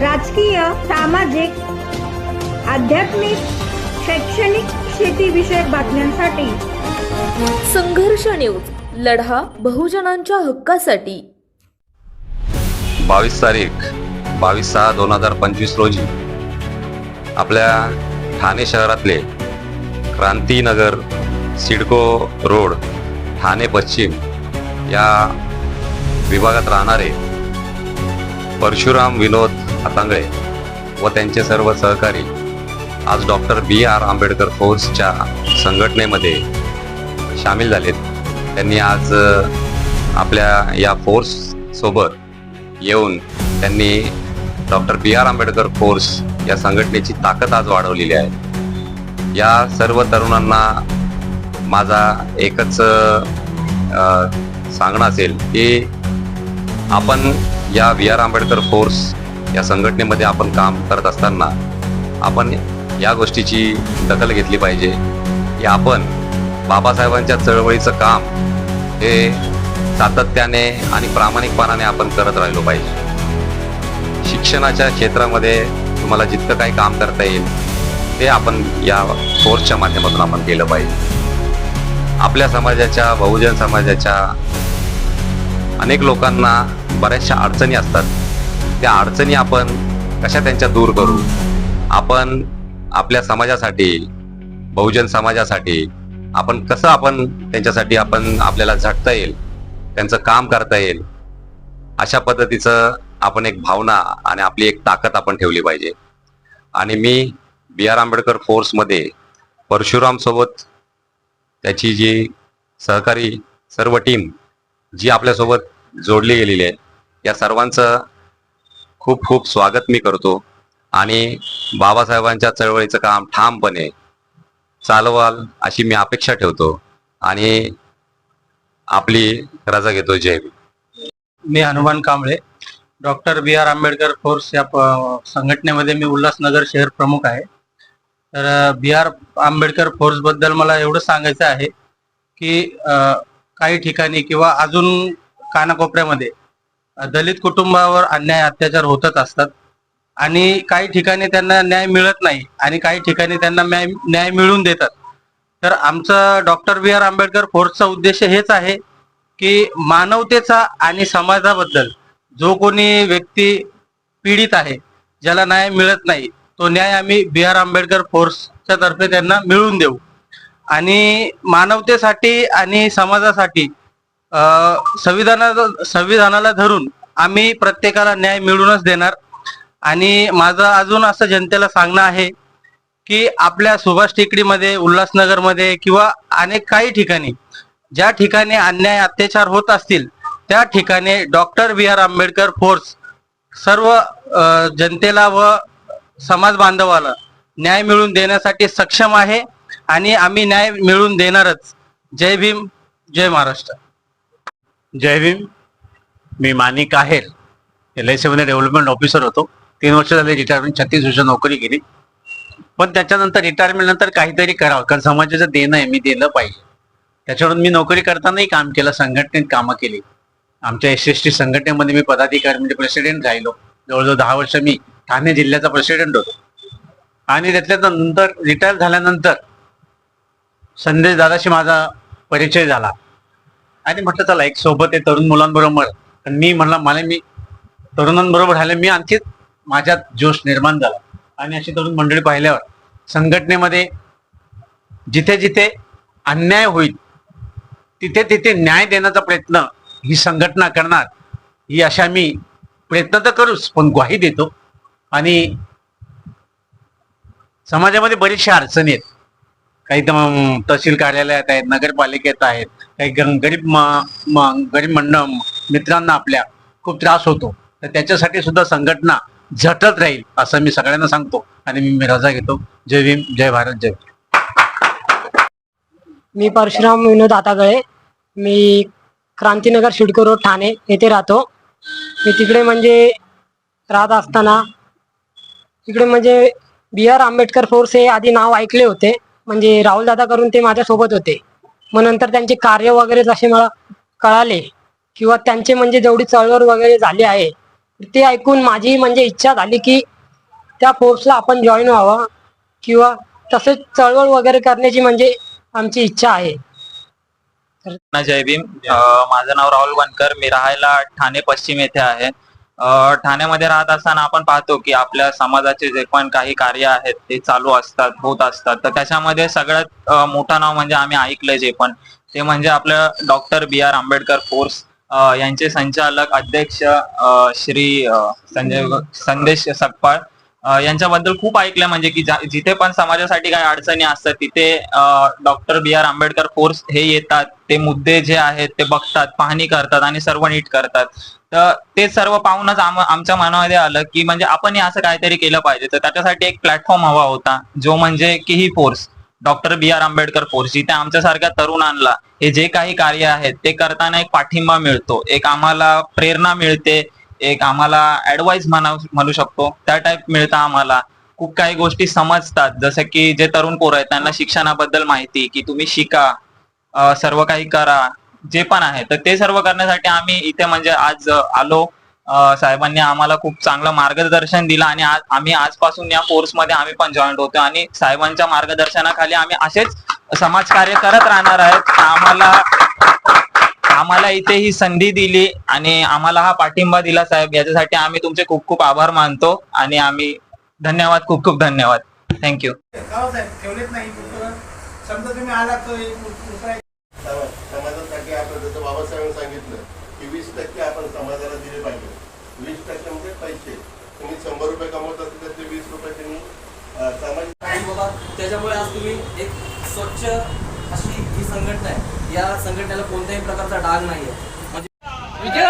राजकीय सामाजिक आध्यात्मिक शैक्षणिक शेतीविषयक बातम्यांसाठी. संघर्ष न्यूज लढा बहुजनांच्या हक्कासाठी. बावीस तारीख बावीस सहा दोन हजार पंचवीस रोजी आपल्या ठाणे शहरातले क्रांतीनगर सिडको रोड ठाणे पश्चिम या विभागात राहणारे परशुराम विनोद हातांगळे व त्यांचे सर्व सहकारी आज डॉक्टर बी आर आंबेडकर फोर्सच्या संघटनेमध्ये सामील झालेत. त्यांनी आज आपल्या या फोर्स सोबत येऊन त्यांनी doctor B R Ambedkar force या संघटनेची ताकद आज वाढवलेली आहे. या सर्व तरुणांना माझा एकच सांगणं असेल की आपण या बी आर आंबेडकर फोर्स या संघटनेमध्ये आपण काम करत असताना आपण या गोष्टीची दखल घेतली पाहिजे की आपण बाबासाहेबांच्या चळवळीचं काम हे सातत्याने आणि प्रामाणिकपणाने आपण करत राहिलो पाहिजे. शिक्षणाच्या क्षेत्रामध्ये तुम्हाला जितकं काही काम करता येईल ते आपण या फोर्सच्या माध्यमातून आपण केलं पाहिजे. आपल्या समाजाच्या बहुजन समाजाच्या अनेक लोकांना बऱ्याचशा अडचणी असतात. त्या अडचणी आपण कशा त्यांच्या दूर करू? आपण आपल्या समाजासाठी बहुजन समाजासाठी आपण कसं आपण त्यांच्यासाठी आपण आपल्याला झटता येईल त्यांचं काम करता येईल अशा पद्धतीचं आपण एक भावना आणि आपली एक ताकद आपण ठेवली पाहिजे. आणि मी बी आर आंबेडकर फोर्समध्ये परशुरामसोबत त्याची जी सहकारी सर्व टीम जी आपल्यासोबत जोडली गेलेली आहे या सर्वांचं खूप खूप स्वागत मी करतो. आणि बाबासाहेबांच्या चळवळीचं काम ठामपणे चालवाल अशी मी अपेक्षा ठेवतो. आणि आपली रजा घेतो. जय मी Hanuman Kamble doctor B R Ambedkar force या संघटनेमध्ये मी उल्हासनगर शहर प्रमुख आहे. तर बी आर आंबेडकर फोर्सबद्दल मला एवढं सांगायचं आहे की काही ठिकाणी किंवा अजून कानाकोपऱ्यामध्ये दलित कुटुंबावर अन्याय अत्याचार होतच असतात. आणि काही ठिकाणी त्यांना न्याय मिळत नाही आणि काही ठिकाणी त्यांना न्याय न्याय मिळवून देतात. तर आमचं डॉक्टर बी आर आंबेडकर फोर्सचा उद्देश हेच आहे की मानवतेचा आणि समाजाबद्दल जो कोणी व्यक्ती पीडित आहे ज्याला न्याय मिळत नाही तो न्याय आम्ही बी आर आंबेडकर फोर्सच्या तर्फे त्यांना मिळवून देऊ. आणि मानवतेसाठी आणि समाजासाठी संविधाना संविधानाला धरून आम्ही प्रत्येकाला न्याय मिळूनच देणार. आणि माझं अजून असं जनतेला सांगणं आहे की आपल्या सुभाष टेकडीमध्ये उल्हासनगरमध्ये किंवा अनेक काही ठिकाणी ज्या ठिकाणी अन्याय अत्याचार होत असतील त्या ठिकाणी doctor B R Ambedkar force सर्व जनतेला व समाज बांधवाला न्याय मिळवून देण्यासाठी सक्षम आहे. आणि आम्ही न्याय मिळवून देणारच. जय भीम जय महाराष्ट्र. जय भीम. मी मानिक आहेर. एल आय सीमध्ये डेव्हलपमेंट ऑफिसर होतो. तीन वर्ष झाले रिटायरमेंट छत्तीस वर्ष नोकरी केली. पण त्याच्यानंतर रिटायरमेंट नंतर काहीतरी करावं कारण समाजाचं देणं आहे मी दिलं पाहिजे. त्याच्यावरून मी नोकरी करतानाही काम केलं संघटनेत कामं केली. आमच्या एस एस टी संघटनेमध्ये मी पदाधिकारी म्हणजे प्रेसिडेंट राहिलो. जवळजवळ दहा वर्ष मी ठाणे जिल्ह्याचा प्रेसिडेंट होतो. आणि त्यातल्या नंतर रिटायर झाल्यानंतर संदेश दादाशी माझा परिचय झाला. आणि म्हटलं चला एक सोबत आहे तरुण मुलांबरोबर. पण मी म्हणला मला मी तरुणांबरोबर राहिले मी आणखी माझ्यात जोश निर्माण झाला. आणि अशी तरुण मंडळी पाहिल्यावर संघटनेमध्ये जिथे जिथे अन्याय होईल तिथे तिथे न्याय देण्याचा प्रयत्न ही संघटना करणार ही अशा मी प्रयत्न तर करूच पण ग्वाही देतो. आणि समाजामध्ये बरेचशा अडचणी आहेत. काही तर तहसील कार्यालयात आहेत नगरपालिकेत आहेत काही गरीब गरीब मंडळ मित्रांना आपल्या खूप त्रास होतो. तर त्याच्यासाठी सुद्धा संघटना झटत राहील असं मी सगळ्यांना सांगतो. आणि मी मी रजा घेतो. जय भीम जय भारत जय मी परशुराम विनोद आतागळे. मी क्रांतीनगर शिडको रोड ठाणे येथे राहतो. मी तिकडे म्हणजे राहत असताना तिकडे म्हणजे बी आर आंबेडकर फोर्स हे आधी नाव ऐकले होते. म्हणजे राहुल दादा करून ते माझ्यासोबत होते. मग नंतर त्यांचे कार्य वगैरे जसे मला कळाले किंवा त्यांचे म्हणजे जेवढी चळवळ वगैरे झाली आहे ते ऐकून माझी म्हणजे इच्छा झाली की त्या फोर्सला आपण जॉईन व्हावं किंवा तसेच चळवळ वगैरे करण्याची म्हणजे आमची इच्छा आहे. जय भीम माझं नाव राहुल वनकर मी राहायला ठाणे पश्चिम येथे आहे. ठाण्यामध्ये राहत असताना आपण पाहतो की आपल्या समाजाचे जे पण काही कार्य आहेत ते चालू असतात होत असतात. तर त्याच्यामध्ये सगळ्यात मोठं नाव म्हणजे आम्ही ऐकलंय जे पण ते म्हणजे आपलं doctor B R Ambedkar force यांचे संचालक अध्यक्ष श्री संजय संदेश सकपाळ यांच्याबद्दल खूप ऐकलं म्हणजे की जिथे पण समाजासाठी काही अडचणी असतात तिथे doctor B R Ambedkar force हे येतात ते मुद्दे जे आहेत ते बघतात पाहणी करतात आणि सर्व नीट करतात. तर ते सर्व पाहूनच आमच्या मनामध्ये आलं की म्हणजे आपण असं काहीतरी केलं पाहिजे. तर त्याच्यासाठी एक प्लॅटफॉर्म हवा होता जो म्हणजे की ही force doctor B R Ambedkar force जिथे आमच्यासारख्या तरुणांना हे जे काही कार्य आहेत ते करताना एक पाठिंबा मिळतो एक आम्हाला प्रेरणा मिळते एक आम्हाला ऍडवाइस म्हणा म्हणू शकतो. त्या टाईप मिळतं आम्हाला. खूप काही गोष्टी समजतात. जसं की जे तरुण पोरं आहेत त्यांना शिक्षणाबद्दल माहिती की तुम्ही शिका सर्व काही करा जे पण आहे. तर ते सर्व करण्यासाठी आम्ही इथे म्हणजे आज आलो. साहेबांनी आम्हाला खूप चांगलं मार्गदर्शन दिलं आणि आज आम्ही आजपासून या कोर्समध्ये आम्ही पण जॉईन होतो आणि साहेबांच्या मार्गदर्शनाखाली आम्ही असेच समाजकार्य करत राहणार आहेत. आम्हाला आम्हाला इथे ही संधी दिली आणि आम्हाला हा पाठिंबा दिला साहेब. याच्यासाठी आम्ही तुमचे खूप खूप आभार मानतो आणि आम्ही धन्यवाद खूप खूप धन्यवाद. थँक्यू गाव साहेब ठेवलेच नाही. पुस्तकं. समजा तुम्ही आला तर एक दुसरा एक समाज समाजासाठी आपण जसं बाबासाहेबांनी सांगितलं की वीस टक्के आपण समाजाला दिले पाहिजे. वीस टक्के म्हणजे पैसे. तुम्ही शंभर रुपये कमवत असेल तर ते वीस रुपये तुम्ही अं, सामाजिक आणि बाबा त्याच्यामुळे आज तुम्ही एक स्वच्छ अशी ही संघटना आहे. या संघटनेला कोणत्याही प्रकारचा डाग नाही आहे म्हणजे